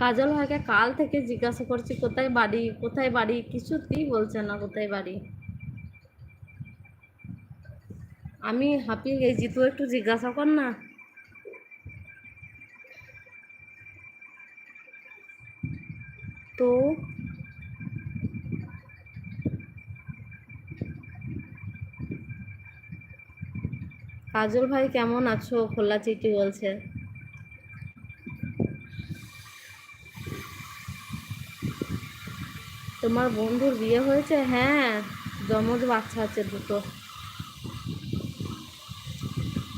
কাজল ভাইকে কাল থেকে জিজ্ঞাসা করছি, কোথায় বাড়ি কোথায় বাড়ি? কিছুতেই বলছে না কোথায় বাড়ি। আমি হাঁপিয়ে গেছি, তুই একটু জিজ্ঞাসা কর না। তো কাজল ভাই কেমন আছো? খোলা চিঠি বলছে। তোমার বন্ধুর বিয়ে হয়েছে? হ্যাঁ জমজ বাচ্চা আছে দুটো।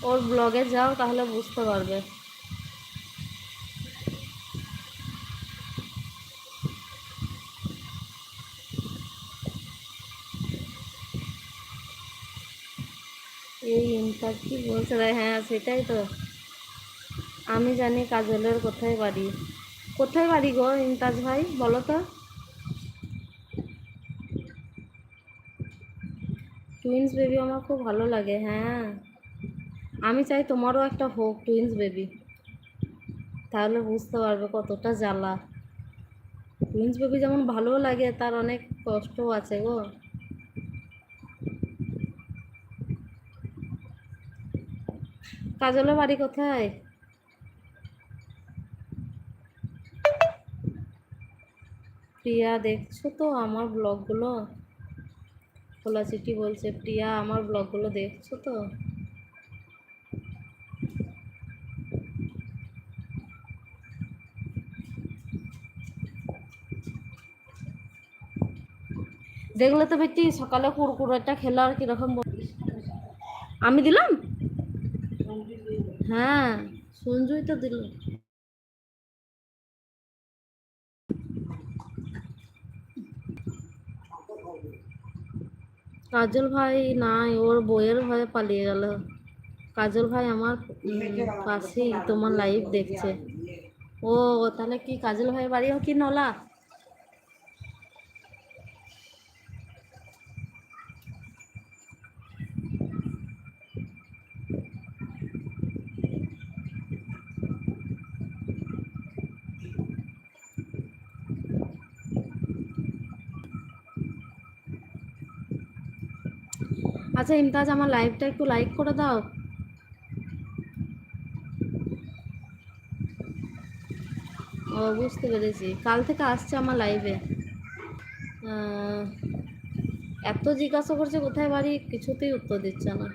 ওর ব্লগে যাও, তাহলে বুঝতে পারবে। এই ইনটা কি বলছে? হ্যাঁ সেটাই তো। আমি জানি কাজলের কোথায় বাড়ি। কোথায় বাড়ি গো ইমতাজ ভাই, বলো তো। টুইন্স বেবি আমার খুব ভালো লাগে হ্যাঁ। আমি চাই তোমারও একটা হোক টুইন্স বেবি তাহলে বুঝতে পারবে কতটা জ্বালা। টুইন্স বেবি যেমন ভালো লাগে, তার অনেক কষ্টও আছে গো। কাজলের বাড়ি কোথায়? প্রিয়া, দেখছ তো আমার ব্লগগুলো? খোলা চিঠি বলছে, প্রিয়া, আমার ব্লগগুলো দেখছ তো? দেখলে তো বেটি সকালে কুরকুরেটা খেলো আর কীরকম আমি দিলাম? হ্যাঁ সঞ্জুই তো দিল। কাজল ভাই নাই, ওর বইয়ের ভয়ে পালিয়ে গেল। কাজল ভাই আমার পাশেই তোমার লাইভ দেখছে। ও, তাহলে কি কাজল ভাই বাড়িও কি নলা? আচ্ছা ইমতাজ, আমার লাইভটা একটু লাইক করে দাও। ও, বুঝতে পেরেছি। কাল থেকে আসছে আমার লাইভে এত জিজ্ঞাসা করছে, কোথায় বাড়ি? কিছুতেই উত্তর দিচ্ছে না।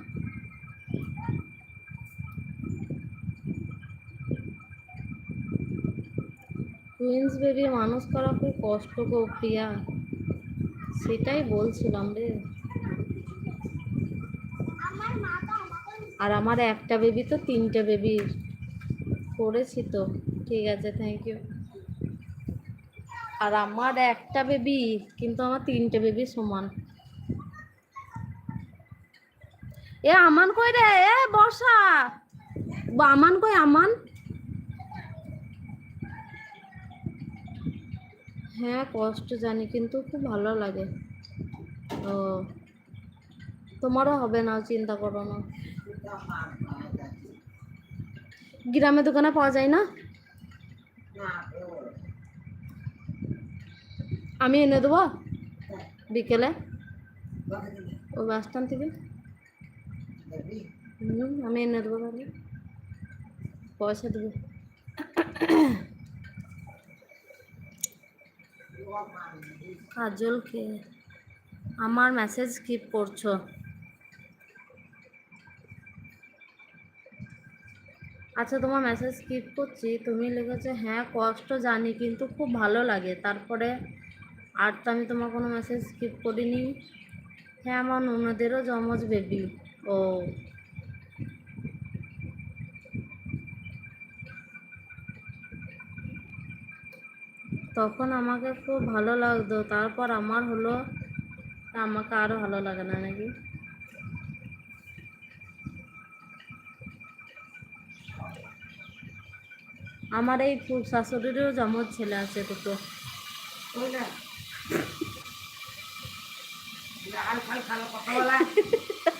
টুইন্স বেবি মানুষ করা খুব কষ্ট গো, প্রিয়া। সেটাই বলছিলাম রে। আর আমার একটা বেবি তো তিনটে বেবি করেছি তো। ঠিক আছে থ্যাংক ইউ আর আমার একটা বেবি কিন্তু আমার তিনটে বেবি সমান। এ, আমান কই রে? এ বর্ষা আমান কই, আমান? হ্যাঁ কষ্ট জানি, কিন্তু খুব ভালো লাগে। ও। তোমারও হবে না, চিন্তা করো না। গ্রামে দোকানে পাওয়া যায় না? আমি এনে দেবো বিকেলে। ও বাস স্ট্যান্ড থেকে আমি এনে দেবো তাহলে। পয়সা দেবো। কাজলকে আমার মেসেজ স্কিপ করছ। আচ্ছা তোমার মেসেজ স্কিপ করছি। তুমি লিখেছো হ্যাঁ কষ্ট জানি, কিন্তু খুব ভালো লাগে। তারপরে আর তো আমি তোমার কোনো মেসেজ স্কিপ করিনি। হ্যাঁ আমার ননদেরও জমজ বেবি ও। তখন আমাকে খুব ভালো লাগতো। তারপর আমার হলো, আমাকে আরও ভালো লাগে না নাকি? আমার এই ফুল শাশুড়িরও জমজ ছেলে আছে দুটো। আর কথা বলা।